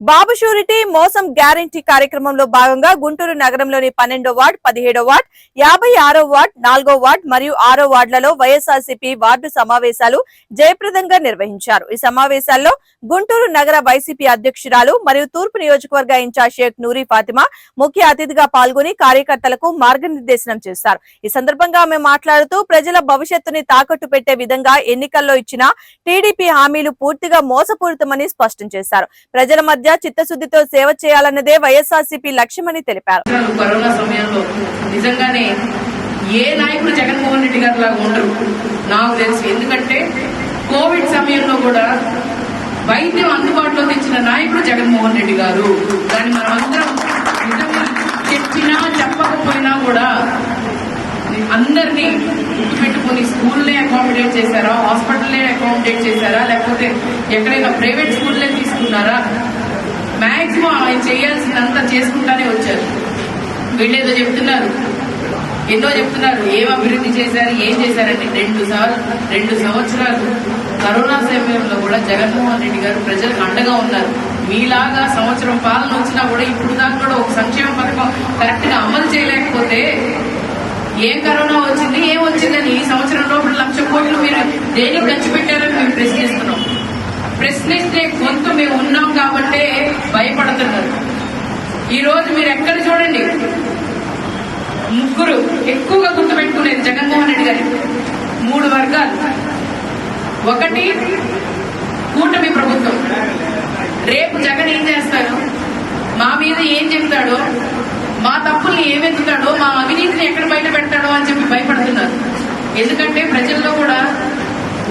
బాబు surety మోసం guarantee కార్యక్రమంలో భాగంగా గుంటూరు నగరంలోని పన్నెండో వార్డ్ పదిహేడో వార్డ్ యాభై ఆరో వార్డ్ నాలుగో వార్డ్ మరియు ఆరో వార్డులలో వైఎస్ఆర్సీపీ వార్డు సమావేశాలు జయప్రదంగా నిర్వహించారు. ఈ సమావేశాల్లో గుంటూరు నగర వైసీపీ అధ్యక్షురాలు మరియు తూర్పు నియోజకవర్గ ఇన్ఛార్జ్ షేక్ నూరి ఫాతిమా ముఖ్య అతిథిగా పాల్గొని కార్యకర్తలకు మార్గనిర్దేశనం చేశారు. ఈ సందర్భంగా ఆమె మాట్లాడుతూ ప్రజల భవిష్యత్తుని తాకట్టు పెట్టే విధంగా ఎన్నికల్లో ఇచ్చిన టీడీపీ హామీలు పూర్తిగా మోసపూరితమని స్పష్టం చేశారు. ప్రజల మధ్య చిత్తశుద్ధితో సేవ చేయాలన్నదే వైఎస్ఆర్సీపీ లక్ష్యమని తెలిపారు. కరోనా సమయంలో నిజంగానే ఏ నాయకుడు జగన్మోహన్ రెడ్డి గారు లాగా ఉండరు. నాకు తెలుసు. ఎందుకంటే కోవిడ్ సమయంలో కూడా వైద్యం అందుబాటులో తెచ్చిన నాయకుడు జగన్మోహన్ రెడ్డి గారు. దాన్ని మనమందరం నిజంగా చెప్పినా చెప్పకపోయినా కూడా అందరినీ గుర్తుపెట్టుకుని స్కూల్నే అకామిడేట్ చేశారా? హాస్పిటల్నే అకామిడేట్ చేశారా? లేకపోతే ఎక్కడైనా ప్రైవేట్ స్కూల్లే తీసుకున్నారా? మాక్సిమం ఆయన చేయాల్సిందంతా చేసుకుంటానే వచ్చారు. వీళ్ళేదో చెప్తున్నారు. ఎన్నో చెప్తున్నారు. ఏం అభివృద్ధి చేశారు? ఏం చేశారంటే రెండు సార్లు రెండు సంవత్సరాలు కరోనా సమయంలో కూడా జగన్మోహన్ రెడ్డి గారు ప్రజలకు అండగా ఉన్నారు. మీలాగా సంవత్సరం పాలన వచ్చినా కూడా ఇప్పుడు దాకా కూడా ఒక సంక్షేమ పథకం కరెక్ట్గా అమలు చేయలేకపోతే ఏం కరోనా వచ్చింది? ఏం వచ్చిందని ఈ సంవత్సరం లోపల లక్ష కోట్లు మీరు దేనికి ఖర్చు ప్రశ్నిస్తే కొంత మేము ఉన్నాం కాబట్టే భయపడుతున్నారు. ఈ రోజు మీరు ఎక్కడ చూడండి? ముగ్గురు ఎక్కువగా గుర్తుపెట్టుకునేది జగన్మోహన్ రెడ్డి గారి మూడు వర్గాలు. ఒకటి కూటమి ప్రభుత్వం. రేపు జగన్ ఏం చేస్తాడు? మా మీద ఏం చెప్తాడో? మా తప్పుల్ని ఏమెత్తుతాడో? మా అవినీతిని ఎక్కడ బయట పెడతాడో అని చెప్పి భయపడుతున్నారు. ఎందుకంటే ప్రజల్లో కూడా